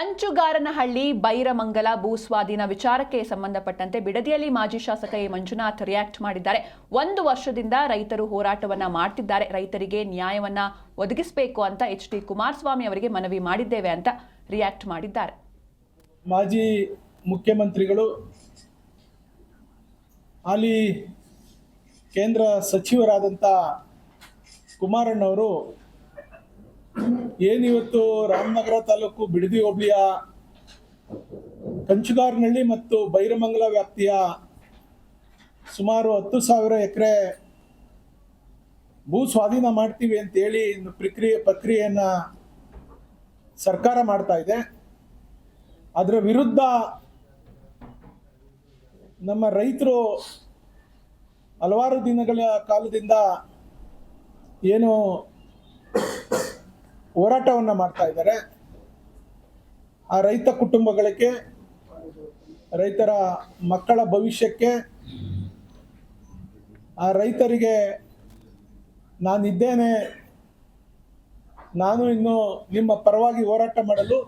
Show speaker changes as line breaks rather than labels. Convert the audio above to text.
ಕಂಚುಗಾರನಹಳ್ಳಿ ಬೈರಮಂಗಲ ಭೂ ಸ್ವಾಧೀನ ವಿಚಾರಕ್ಕೆ ಸಂಬಂಧಪಟ್ಟಂತೆ ಬಿಡದಿಯಲ್ಲಿ ಮಾಜಿ ಶಾಸಕ ಎ. ಮಂಜುನಾಥ್ ರಿಯಾಕ್ಟ್ ಮಾಡಿದ್ದಾರೆ. ಒಂದು ವರ್ಷದಿಂದ ರೈತರು ಹೋರಾಟವನ್ನ ಮಾಡ್ತಿದ್ದಾರೆ. ರೈತರಿಗೆ ನ್ಯಾಯವನ್ನ ಒದಗಿಸಬೇಕು ಅಂತ ಎಚ್. ಡಿ. ಕುಮಾರಸ್ವಾಮಿ ಅವರಿಗೆ ಮನವಿ ಮಾಡಿದ್ದೇವೆ ಅಂತ ರಿಯಾಕ್ಟ್ ಮಾಡಿದ್ದಾರೆ.
ಮಾಜಿ ಮುಖ್ಯಮಂತ್ರಿಗಳು, ಹಾಲಿ ಕೇಂದ್ರ ಸಚಿವರಾದಂಥ ಕುಮಾರಣ್ಣವರು ಏನಿವತ್ತು ರಾಮನಗರ ತಾಲೂಕು ಬಿಡದಿ ಹೋಬಳಿಯ ಕಂಚುಗಾರನಹಳ್ಳಿ ಮತ್ತು ಬೈರಮಂಗಲ ವ್ಯಾಪ್ತಿಯ ಸುಮಾರು ಹತ್ತು ಸಾವಿರ ಎಕರೆ ಭೂ ಸ್ವಾಧೀನ ಮಾಡ್ತೀವಿ ಅಂತೇಳಿ ಪ್ರಕ್ರಿಯೆ, ಪ್ರಕ್ರಿಯೆಯನ್ನು ಸರ್ಕಾರ ಮಾಡ್ತಾ ಇದೆ. ಅದರ ವಿರುದ್ಧ ನಮ್ಮ ರೈತರು ಹಲವಾರು ದಿನಗಳ ಕಾಲದಿಂದ ಏನು ಹೋರಾಟವನ್ನು ಮಾಡ್ತಾ ಇದ್ದಾರೆ. ಆ ರೈತ ಕುಟುಂಬಗಳಿಗೆ, ರೈತರ ಮಕ್ಕಳ ಭವಿಷ್ಯಕ್ಕೆ, ಆ ರೈತರಿಗೆ ನಾನಿದ್ದೇನೆ. ನಾನು ಇನ್ನು ನಿಮ್ಮ ಪರವಾಗಿ ಹೋರಾಟ ಮಾಡಲು